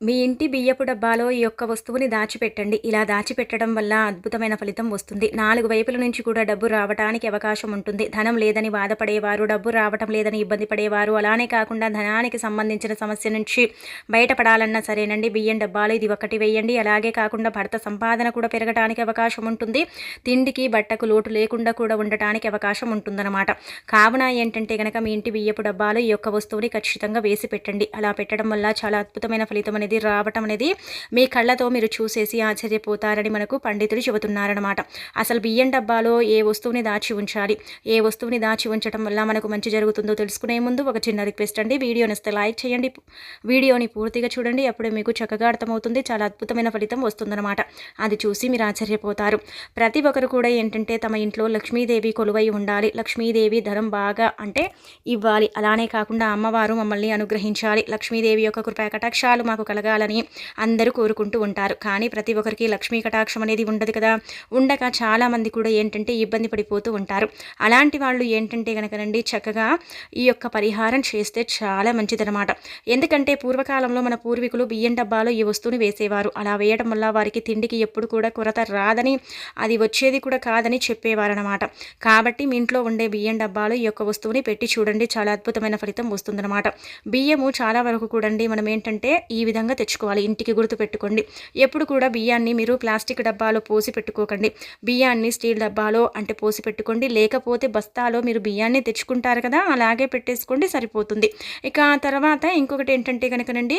మీ ఇంటి బియ్యపు డబ్బాలో ఈ యొక్క వస్తువుని దాచిపెట్టండి. ఇలా దాచిపెట్టడం వల్ల అద్భుతమైన ఫలితం వస్తుంది. నాలుగు వైపుల నుంచి కూడా డబ్బు రావడానికి అవకాశం ఉంటుంది. ధనం లేదని బాధపడేవారు డబ్బు రావటం లేదని ఇబ్బంది పడేవారు అలానే కాకుండా ధనానికి సంబంధించిన సమస్య నుంచి బయటపడాలన్నా సరేనండి. బియ్యం డబ్బాలు ఇది ఒకటి వేయండి. అలాగే కాకుండా భర్త సంపాదన కూడా పెరగడానికి అవకాశం ఉంటుంది. తిండికి బట్టకు లోటు లేకుండా కూడా ఉండటానికి అవకాశం ఉంటుందన్నమాట. కావున ఏంటంటే కనుక మీ ఇంటి బియ్యపు డబ్బాలో ఈ యొక్క వస్తువుని ఖచ్చితంగా వేసి పెట్టండి. అలా పెట్టడం వల్ల చాలా అద్భుతమైన ఫలితం అనేది రావటం అనేది మీ కళ్ళతో మీరు చూసేసి ఆశ్చర్యపోతారని మనకు పండితులు చెబుతున్నారనమాట అసలు బియ్యం డబ్బాలో ఏ వస్తువుని దాచి ఉంచాలి? ఏ వస్తువుని దాచి ఉంచడం వల్ల మనకు మంచి జరుగుతుందో తెలుసుకునే ముందు ఒక చిన్న రిక్వెస్ట్ అండి. వీడియోని ఇస్తే లైక్ చేయండి. వీడియోని పూర్తిగా చూడండి. అప్పుడే మీకు చక్కగా అర్థమవుతుంది. చాలా అద్భుతమైన ఫలితం వస్తుందన్నమాట. అది చూసి మీరు ఆశ్చర్యపోతారు. ప్రతి ఒక్కరు కూడా ఏంటంటే తమ ఇంట్లో లక్ష్మీదేవి కొలువై ఉండాలి. లక్ష్మీదేవి ధనం బాగా అంటే ఇవ్వాలి. అలానే కాకుండా అమ్మవారు మమ్మల్ని అనుగ్రహించాలి. లక్ష్మీదేవి యొక్క కృపా కటాక్షాలు మాకు కలగాలని అందరూ కోరుకుంటూ ఉంటారు. కానీ ప్రతి ఒక్కరికి లక్ష్మీ కటాక్షం అనేది ఉండదు కదా. ఉండక చాలామంది కూడా ఏంటంటే ఇబ్బంది పడిపోతూ ఉంటారు. అలాంటి వాళ్ళు ఏంటంటే కనుకనండి చక్కగా ఈ యొక్క పరిహారం చేస్తే చాలా మంచిదనమాట ఎందుకంటే పూర్వకాలంలో మన పూర్వీకులు బియ్యం డబ్బాలో ఈ వస్తువుని వేసేవారు. అలా వేయడం వల్ల వారికి తిండికి ఎప్పుడు కూడా కొరత రాదని అది వచ్చేది కూడా కాదని చెప్పేవారనమాట కాబట్టి మీ ఇంట్లో ఉండే బియ్యం డబ్బాలో ఈ యొక్క వస్తువుని పెట్టి చూడండి. చాలా అద్భుతమైన ఫలితం వస్తుందన్నమాట. బియ్యము చాలా వరకు కూడండి మనం ఏంటంటే ఈ విధంగా తెచ్చుకోవాలి. ఇంటికి గుర్తు పెట్టుకోండి. ఎప్పుడు కూడా బియ్యాన్ని మీరు ప్లాస్టిక్ డబ్బాలో పోసి పెట్టుకోకండి. బియ్యాన్ని స్టీల్ డబ్బాలో అంటే పోసి పెట్టుకోండి. లేకపోతే బస్తాలో మీరు బియ్యాన్ని తెచ్చుకుంటారు కదా అలాగే పెట్టేసుకోండి సరిపోతుంది. ఇక తర్వాత ఇంకొకటి ఏంటంటే కనుకనండి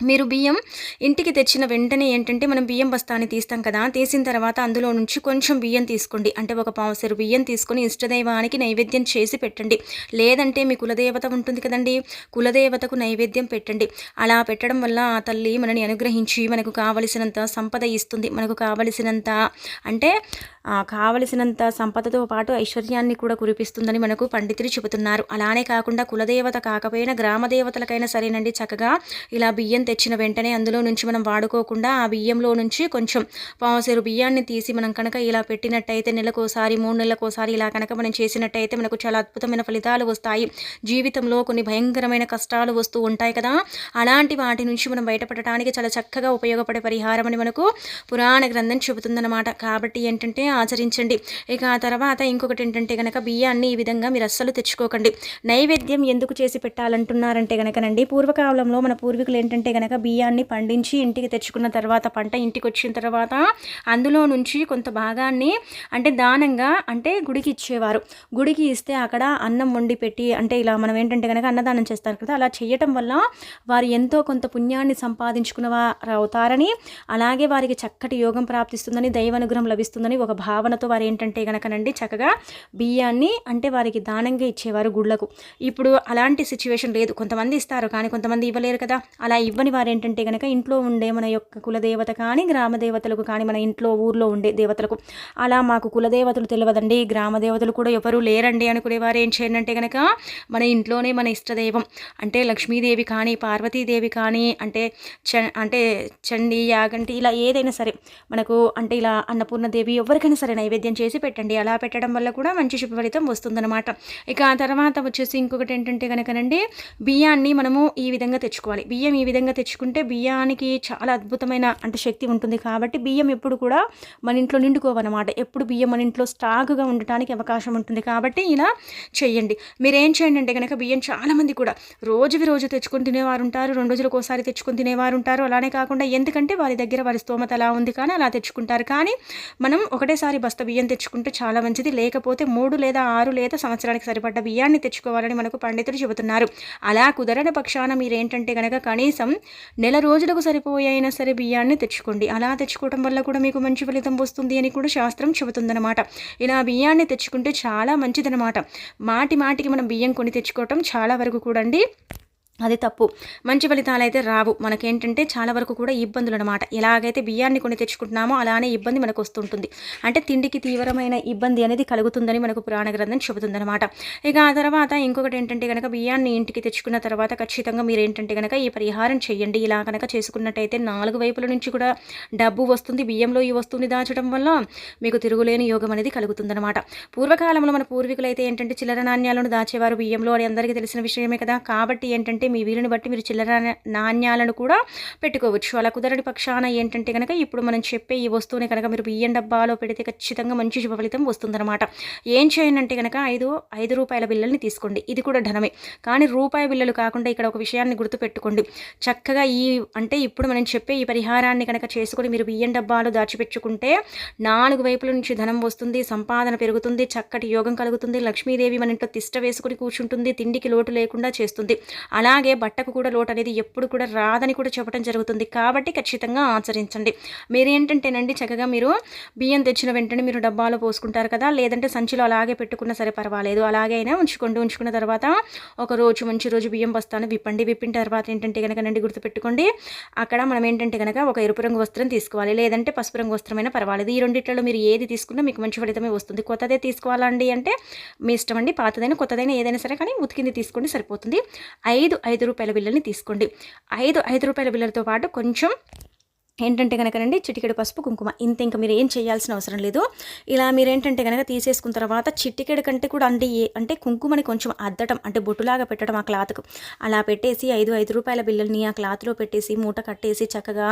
మీరు బియ్యం ఇంటికి తెచ్చిన వెంటనే ఏంటంటే మనం బియ్యం బస్తాన్ని తీస్తాం కదా తీసిన తర్వాత అందులో నుంచి కొంచెం బియ్యం తీసుకోండి. అంటే ఒక పావుసరు బియ్యం తీసుకొని ఇష్టదైవానికి నైవేద్యం చేసి పెట్టండి. లేదంటే మీ కులదేవత ఉంటుంది కదండి కులదేవతకు నైవేద్యం పెట్టండి. అలా పెట్టడం వల్ల ఆ తల్లి మనని అనుగ్రహించి మనకు కావలసినంత సంపద ఇస్తుంది. మనకు కావలసినంత అంటే కావలసినంత సంపదతో పాటు ఐశ్వర్యాన్ని కూడా కురిపిస్తుందని మనకు పండితులు చెబుతున్నారు. అలానే కాకుండా కులదేవత కాకపోయినా గ్రామ దేవతలకైనా సరేనండి. చక్కగా ఇలా బియ్యం తెచ్చిన వెంటనే అందులో నుంచి మనం వాడుకోకుండా ఆ బియ్యంలో నుంచి కొంచెం పావుసేరు బియ్యాన్ని తీసి మనం కనుక ఇలా పెట్టినట్టయితే నెలకోసారి మూడు నెలలకోసారి ఇలా కనుక మనం చేసినట్టయితే మనకు చాలా అద్భుతమైన ఫలితాలు వస్తాయి. జీవితంలో కొన్ని భయంకరమైన కష్టాలు వస్తూ ఉంటాయి కదా. అలాంటి వాటి నుంచి మనం బయటపడటానికి చాలా చక్కగా ఉపయోగపడే పరిహారం అని మనకు పురాణ గ్రంథం చెబుతుందన్నమాట. కాబట్టి ఏంటంటే ఆచరించండి. ఇక ఆ తర్వాత ఇంకొకటి ఏంటంటే కనుక బియ్యాన్ని ఈ విధంగా మీరు అస్సలు తెచ్చుకోకండి. నైవేద్యం ఎందుకు చేసి పెట్టాలంటున్నారంటే కనుకనండి పూర్వకాలంలో మన పూర్వీకులు ఏంటంటే కనుక బియ్యాన్ని పండించి ఇంటికి తెచ్చుకున్న తర్వాత పంట ఇంటికి వచ్చిన తర్వాత అందులో నుంచి కొంత భాగాన్ని అంటే దానంగా అంటే గుడికి ఇచ్చేవారు. గుడికి ఇస్తే అక్కడ అన్నం వండి పెట్టి అంటే ఇలా మనం ఏంటంటే కనుక అన్నదానం చేస్తారు కదా అలా చేయటం వల్ల వారు ఎంతో కొంత పుణ్యాన్ని సంపాదించుకున్న వారు అవుతారని అలాగే వారికి చక్కటి యోగం ప్రాప్తిస్తుందని దైవానుగ్రహం లభిస్తుందని ఒక భావనతో వారు ఏంటంటే కనుకనండి చక్కగా బియ్యాన్ని అంటే వారికి దానంగా ఇచ్చేవారు గుళ్ళకు. ఇప్పుడు అలాంటి సిచ్యువేషన్ లేదు. కొంతమంది ఇస్తారు కానీ కొంతమంది ఇవ్వలేరు కదా. అలా ఇవ్వని వారు ఏంటంటే కనుక ఇంట్లో ఉండే మన యొక్క కులదేవత కానీ గ్రామ దేవతలకు కానీ మన ఇంట్లో ఊర్లో ఉండే దేవతలకు. అలా మాకు కులదేవతలు తెలియదండి. గ్రామ దేవతలు కూడా ఎవరు లేరండి అనుకునేవారు ఏం చేయండి కనుక మన ఇంట్లోనే మన ఇష్టదైవం. అంటే లక్ష్మీదేవి కానీ పార్వతీదేవి కానీ అంటే చ అంటే చండి యాగంటి ఇలా ఏదైనా సరే మనకు అంటే ఇలా అన్నపూర్ణదేవి ఎవరికైనా సరే నైవేద్యం చేసి పెట్టండి. అలా పెట్టడం వల్ల కూడా మంచి శుభ ఫలితం వస్తుందన్నమాట. ఇక ఆ తర్వాత వచ్చేసి ఇంకొకటి ఏంటంటే కనుకనండి బియ్యాన్ని మనము ఈ విధంగా తెచ్చుకోవాలి. బియ్యం ఈ విధంగా తెచ్చుకుంటే బియ్యానికి చాలా అద్భుతమైన అంటే శక్తి ఉంటుంది కాబట్టి బియ్యం ఎప్పుడు కూడా మన ఇంట్లో నిండుకోవన్నమాట. ఎప్పుడు బియ్యం మన ఇంట్లో స్టాక్గా ఉండటానికి అవకాశం ఉంటుంది కాబట్టి ఇలా చేయండి మీరు ఏం చేయండి అంటే కనుక బియ్యం చాలామంది కూడా రోజువి రోజు తెచ్చుకొని తినేవారు ఉంటారు రెండు రోజులకు ఒకసారి తెచ్చుకొని తినేవారు ఉంటారు. అలానే కాకుండా ఎందుకంటే వారి దగ్గర వారి స్తోమత అలా ఉంది కానీ అలా తెచ్చుకుంటారు. కానీ మనం ఒకటే ఒకేసారి బస్త బియ్యం తెచ్చుకుంటే చాలా మంచిది. లేకపోతే మూడు లేదా ఆరు లేదా సంవత్సరానికి సరిపడ్డ బియ్యాన్ని తెచ్చుకోవాలని మనకు పండితులు చెబుతున్నారు. అలా కుదరని పక్షాన మీరేంటంటే కనుక కనీసం నెల రోజులకు సరిపోయైనా సరే బియ్యాన్ని తెచ్చుకోండి. అలా తెచ్చుకోవడం వల్ల కూడా మీకు మంచి ఫలితం వస్తుంది అని కూడా శాస్త్రం చెబుతుందన్నమాట. ఇలా బియ్యాన్ని తెచ్చుకుంటే చాలా మంచిదనమాట మాటి మాటికి మనం బియ్యం కొని తెచ్చుకోవటం చాలా వరకు కూడా అండి అది తప్పు. మంచి ఫలితాలు అయితే రావు. మనకేంటంటే చాలా వరకు కూడా ఇబ్బందులు అనమాట ఎలాగైతే బియ్యాన్ని కొని తెచ్చుకుంటున్నామో అలానే ఇబ్బంది మనకు వస్తుంటుంది అంటే తిండికి తీవ్రమైన ఇబ్బంది అనేది కలుగుతుందని మనకు పురాణ గ్రంథం చెబుతుందనమాట. ఇక ఆ తర్వాత ఇంకొకటి ఏంటంటే కనుక బియ్యాన్ని ఇంటికి తెచ్చుకున్న తర్వాత ఖచ్చితంగా మీరు ఏంటంటే కనుక ఈ పరిహారం చేయండి ఇలా కనుక చేసుకున్నట్టయితే నాలుగు వైపుల నుంచి కూడా డబ్బు వస్తుంది. బియ్యంలో ఈ వస్తువుని దాచడం వల్ల మీకు తిరుగులేని యోగం అనేది కలుగుతుందనమాట. పూర్వకాలంలో మన పూర్వీకులు అయితే ఏంటంటే చిల్లర నాణ్యాలను దాచేవారు బియ్యంలో. అని అందరికీ తెలిసిన విషయమే కదా. కాబట్టి ఏంటంటే మీ వీలుని బట్టి మీరు చిల్లర నాణ్యాలను కూడా పెట్టుకోవచ్చు. అలా కుదరని పక్షాన ఏంటంటే కనుక ఇప్పుడు మనం చెప్పే ఈ వస్తువుని కనుక మీరు బియ్యం డబ్బాలో పెడితే ఖచ్చితంగా మంచి శుభ ఫలితం వస్తుందన్నమాట. ఏం చేయనంటే కనుక ఐదు ఐదు రూపాయల బిల్లల్ని తీసుకోండి. ఇది కూడా ధనమే. కానీ రూపాయి బిల్లలు కాకుండా ఇక్కడ ఒక విషయాన్ని గుర్తుపెట్టుకోండి. చక్కగా ఈ అంటే ఇప్పుడు మనం చెప్పే ఈ పరిహారాన్ని కనుక చేసుకొని మీరు బియ్యం డబ్బాలో దాచిపెట్టుకుంటే నాలుగు వైపుల నుంచి ధనం వస్తుంది సంపాదన పెరుగుతుంది చక్కటి యోగం కలుగుతుంది. లక్ష్మీదేవి మన ఇంట్లో తిష్ట వేసుకుని కూర్చుంటుంది తిండికి లోటు లేకుండా చేస్తుంది. అలా అలాగే బట్టకు కూడా లోటు అనేది ఎప్పుడు కూడా రాదని కూడా చెప్పడం జరుగుతుంది. కాబట్టి ఖచ్చితంగా ఆచరించండి. మీరు ఏంటంటేనండి చక్కగా మీరు బియ్యం తెచ్చిన వెంటనే మీరు డబ్బాలో పోసుకుంటారు కదా లేదంటే సంచిలో అలాగే పెట్టుకున్నా సరే పర్వాలేదు. అలాగే అయినా ఉంచుకోండి. ఉంచుకున్న తర్వాత ఒక రోజు మంచి రోజు బియ్యం బస్తాను విప్పండి. విప్పిన తర్వాత ఏంటంటే కనుక నండి గుర్తుపెట్టుకోండి. అక్కడ మనం ఏంటంటే కనుక ఒక ఎరుపు రంగు వస్త్రం తీసుకోవాలి. లేదంటే పసుపు రంగు వస్త్రమైనా పర్వాలేదు. ఈ రెండిట్లలో మీరు ఏది తీసుకున్నా మీకు మంచి ఫలితమే వస్తుంది. కొత్తదే తీసుకోవాలండి అంటే మీ ఇష్టం అండి. పాతదైనా కొత్తదైనా ఏదైనా సరే కానీ ఉతికింది తీసుకోండి సరిపోతుంది. ఐదు ఐదు రూపాయల బిళ్ళని తీసుకోండి. ఐదు ఐదు రూపాయల బిల్లలతో పాటు కొంచెం ఏంటంటే కనుకనండి చిటికెడు పసుపు కుంకుమ. ఇంత ఇంకా మీరు ఏం చేయాల్సిన అవసరం లేదు. ఇలా మీరు ఏంటంటే కనుక తీసేసుకున్న తర్వాత చిటికెడు కంటే కూడా అంటే ఏ అంటే కుంకుమని కొంచెం అద్దటం అంటే బొట్టులాగా పెట్టడం ఆ క్లాత్కు. అలా పెట్టేసి ఐదు ఐదు రూపాయల బిల్లుల్ని ఆ క్లాత్లో పెట్టేసి మూట కట్టేసి చక్కగా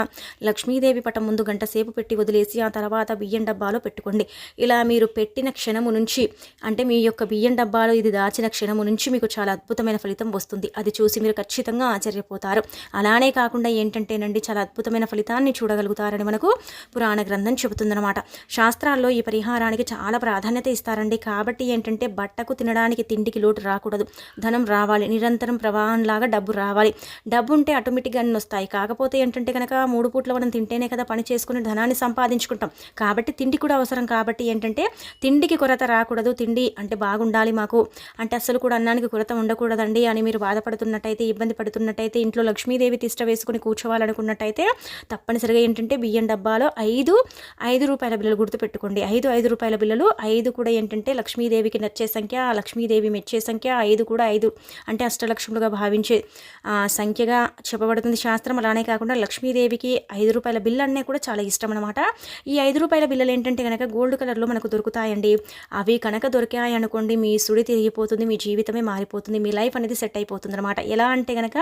లక్ష్మీదేవి పటం ముందు గంట సేపు పెట్టి వదిలేసి ఆ తర్వాత బియ్యం డబ్బాలో పెట్టుకోండి. ఇలా మీరు పెట్టిన క్షణము నుంచి అంటే మీ యొక్క బియ్యం డబ్బాలో ఇది దాచిన క్షణము నుంచి మీకు చాలా అద్భుతమైన ఫలితం వస్తుంది. అది చూసి మీరు ఖచ్చితంగా ఆశ్చర్యపోతారు. అలానే కాకుండా ఏంటంటేనండి చాలా అద్భుతమైన ఫలితాన్ని చూడగలుగుతారని మనకు పురాణ గ్రంథం చెబుతుందన్నమాట. శాస్త్రాల్లో ఈ పరిహారానికి చాలా ప్రాధాన్యత ఇస్తారండి. కాబట్టి ఏంటంటే బట్టకు తినడానికి తిండికి లోటు రాకూడదు. ధనం రావాలి. నిరంతరం ప్రవాహంలాగా డబ్బు రావాలి. డబ్బు ఉంటే ఆటోమేటిక్గా అన్ని వస్తాయి. కాకపోతే ఏంటంటే కనుక మూడు పూట్ల మనం తింటేనే కదా పని చేసుకుని ధనాన్ని సంపాదించుకుంటాం. కాబట్టి తిండి కూడా అవసరం. కాబట్టి ఏంటంటే తిండికి కొరత రాకూడదు. తిండి అంటే బాగుండాలి మాకు. అంటే అసలు కూడా అన్నానికి కొరత ఉండకూడదండి అని మీరు బాధపడుతున్నట్టయితే ఇబ్బంది పడుతున్నట్టయితే ఇంట్లో లక్ష్మీదేవి తిష్ట వేసుకుని కూర్చోవాలనుకున్నట్టయితే తప్పనిసరి తప్పనిసరిగా ఏంటంటే బియ్యం డబ్బాలో ఐదు ఐదు రూపాయల బిల్లలు గుర్తుపెట్టుకోండి. ఐదు ఐదు రూపాయల బిల్లలు ఐదు కూడా ఏంటంటే లక్ష్మీదేవికి నచ్చే సంఖ్య లక్ష్మీదేవి మెచ్చే సంఖ్య ఐదు కూడా ఐదు అంటే అష్టలక్ష్ములుగా భావించే సంఖ్యగా చెప్పబడుతుంది శాస్త్రం. అలానే కాకుండా లక్ష్మీదేవికి ఐదు రూపాయల బిల్లు అన్నీ కూడా చాలా ఇష్టం అనమాట ఈ ఐదు రూపాయల బిల్లలు ఏంటంటే కనుక గోల్డ్ కలర్లో మనకు దొరుకుతాయండి. అవి కనుక దొరికాయి అనుకోండి మీ సుడి తిరిగిపోతుంది మీ జీవితమే మారిపోతుంది మీ లైఫ్ అనేది సెట్ అయిపోతుంది అనమాట ఎలా అంటే కనుక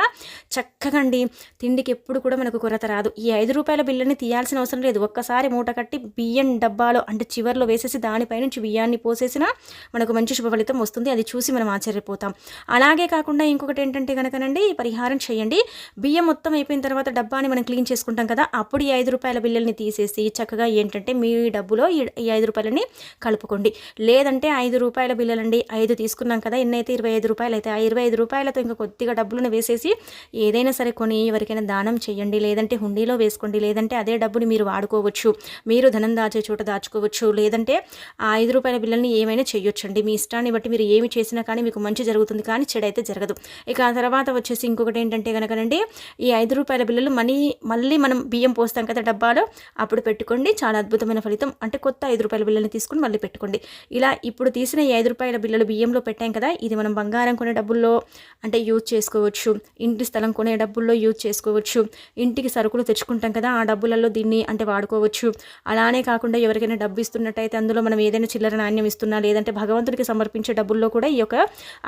చక్కగా అండి తిండికి ఎప్పుడు కూడా మనకు కొరత రాదు. ఈ ఐదు రూపాయల బిల్లుని తీయాల్సిన అవసరం లేదు. ఒక్కసారి మూట కట్టి బియ్యం డబ్బాలో అంటే చివర్లో వేసేసి దానిపై నుంచి బియ్యాన్ని పోసేసినా మనకు మంచి శుభ ఫలితం వస్తుంది. అది చూసి మనం ఆశ్చర్యపోతాం. అలాగే కాకుండా ఇంకొకటి ఏంటంటే కనుకనండి పరిహారం చేయండి. బియ్యం మొత్తం అయిపోయిన తర్వాత డబ్బాని మనం క్లీన్ చేసుకుంటాం కదా అప్పుడు ఈ ఐదు రూపాయల బిల్లుల్ని తీసేసి చక్కగా ఏంటంటే మీ డబ్బులో ఈ ఐదు రూపాయలని కలుపుకోండి. లేదంటే ఐదు రూపాయల బిల్లులండి ఐదు తీసుకున్నాం కదా ఎన్నైతే ఇరవై ఐదు రూపాయలు అయితే ఆ ఇరవై ఐదు రూపాయలతో ఇంకా కొద్దిగా డబ్బులను వేసేసి ఏదైనా సరే కొని ఎవరికైనా దానం చేయండి. లేదంటే హుండీలో వేసుకోండి లేదంటే అదే డబ్బుని మీరు వాడుకోవచ్చు. మీరు ధనం దాచే చోట దాచుకోవచ్చు. లేదంటే ఆ ఐదు రూపాయల బిల్లల్ని ఏమైనా చేయొచ్చండి. మీ ఇష్టాన్ని బట్టి మీరు ఏమి చేసినా కానీ మీకు మంచి జరుగుతుంది కానీ చెడైతే జరగదు. ఇక ఆ తర్వాత వచ్చేసి ఇంకొకటి ఏంటంటే కనుకనండి ఈ ఐదు రూపాయల బిల్లలు మనీ మళ్ళీ మనం బియ్యం పోస్తాం కదా డబ్బాలో అప్పుడు పెట్టుకోండి. చాలా అద్భుతమైన ఫలితం. అంటే కొత్త ఐదు రూపాయల బిల్లుని తీసుకుని మళ్ళీ పెట్టుకోండి. ఇలా ఇప్పుడు తీసిన ఈ ఐదు రూపాయల బిల్లలు బియ్యంలో పెట్టాం కదా ఇది మనం బంగారం కొనే డబ్బుల్లో అంటే యూజ్ చేసుకోవచ్చు. ఇంటి స్థలం కొనే డబ్బుల్లో యూజ్ చేసుకోవచ్చు. ఇంటికి సరుకులు తెచ్చుకుంటాం కదా ఆ డబ్బులలో దీన్ని అంటే వాడుకోవచ్చు. అలానే కాకుండా ఎవరికైనా డబ్బు ఇస్తున్నట్టయితే అందులో మనం ఏదైనా చిల్లర నాణ్యం ఇస్తున్నా లేదంటే భగవంతుడికి సమర్పించే డబ్బుల్లో కూడా ఈ యొక్క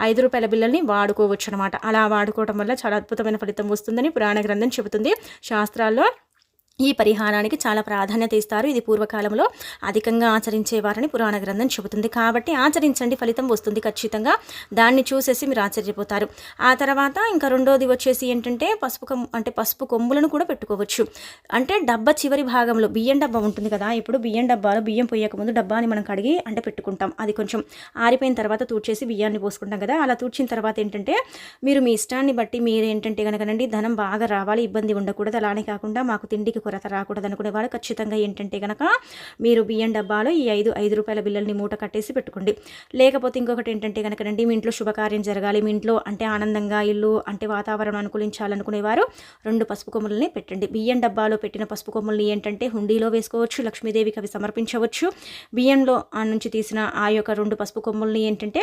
ఐదు రూపాయల బిల్లల్ని వాడుకోవచ్చు అనమాట అలా వాడుకోవడం వల్ల చాలా అద్భుతమైన ఫలితం వస్తుందని పురాణ గ్రంథం చెబుతుంది. శాస్త్రాల్లో ఈ పరిహారానికి చాలా ప్రాధాన్యత ఇస్తారు. ఇది పూర్వకాలంలో అధికంగా ఆచరించేవారని పురాణ గ్రంథం చెబుతుంది. కాబట్టి ఆచరించండి ఫలితం వస్తుంది ఖచ్చితంగా. దాన్ని చూసేసి మీరు ఆశ్చర్యపోతారు. ఆ తర్వాత ఇంకా రెండోది వచ్చేసి ఏంటంటే పసుపు అంటే పసుపు కొమ్ములను కూడా పెట్టుకోవచ్చు. అంటే డబ్బా చివరి భాగంలో బియ్యం డబ్బా ఉంటుంది కదా. ఇప్పుడు బియ్యం డబ్బాలో బియ్యం పోయకముందు డబ్బాని మనం కడిగి అంటే పెట్టుకుంటాం. అది కొంచెం ఆరిపోయిన తర్వాత తూడ్చేసి బియ్యాన్ని పోసుకుంటాం కదా. అలా తూడ్చిన తర్వాత ఏంటంటే మీరు మీ ఇష్టాన్ని బట్టి మీరు ఏంటంటే కనుకనండి ధనం బాగా రావాలి ఇబ్బంది ఉండకూడదు. అలానే కాకుండా మాకు తిండికి కొరత రాకూడదు అనుకునేవాడు ఖచ్చితంగా ఏంటంటే కనుక మీరు బియ్యం డబ్బాలో ఈ ఐదు ఐదు రూపాయల బిల్లల్ని మూట కట్టేసి పెట్టుకోండి. లేకపోతే ఇంకొకటి ఏంటంటే కనుక రండి మీ ఇంట్లో శుభకార్యం జరగాలి మీ ఇంట్లో అంటే ఆనందంగా ఇల్లు అంటే వాతావరణం అనుకూలించాలనుకునేవారు రెండు పసుపు కొమ్ములని పెట్టండి. బియ్యం డబ్బాలో పెట్టిన పసుపు కొమ్ములని ఏంటంటే హుండీలో వేసుకోవచ్చు లక్ష్మీదేవికి అవి సమర్పించవచ్చు. బియ్యంలో ఆ నుంచి తీసిన ఆ యొక్క రెండు పసుపు కొమ్ములని ఏంటంటే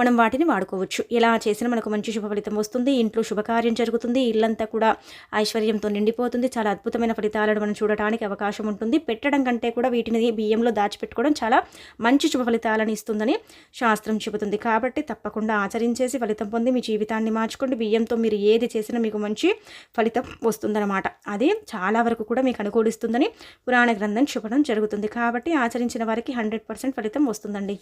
మనం వాటిని వాడుకోవచ్చు. ఇలా చేసిన మనకు మంచి శుభ ఫలితం వస్తుంది ఇంట్లో శుభకార్యం జరుగుతుంది ఇల్లంతా కూడా ఐశ్వర్యంతో నిండిపోతుంది. చాలా అద్భుతమైన ఫలితాలు ఫలితాలను మనం చూడటానికి అవకాశం ఉంటుంది. పెట్టడం కంటే కూడా వీటిని బియ్యంలో దాచిపెట్టుకోవడం చాలా మంచి శుభ ఫలితాలను ఇస్తుందని శాస్త్రం చెబుతుంది. కాబట్టి తప్పకుండా ఆచరించేసి ఫలితం పొంది మీ జీవితాన్ని మార్చుకోండి. బియ్యంతో మీరు ఏది చేసినా మీకు మంచి ఫలితం వస్తుందన్నమాట. అది చాలా వరకు కూడా మీకు అనుకూలిస్తుందని పురాణ గ్రంథం చెప్పడం జరుగుతుంది. కాబట్టి ఆచరించిన వారికి హండ్రెడ్ పర్సెంట్ ఫలితం వస్తుందండి.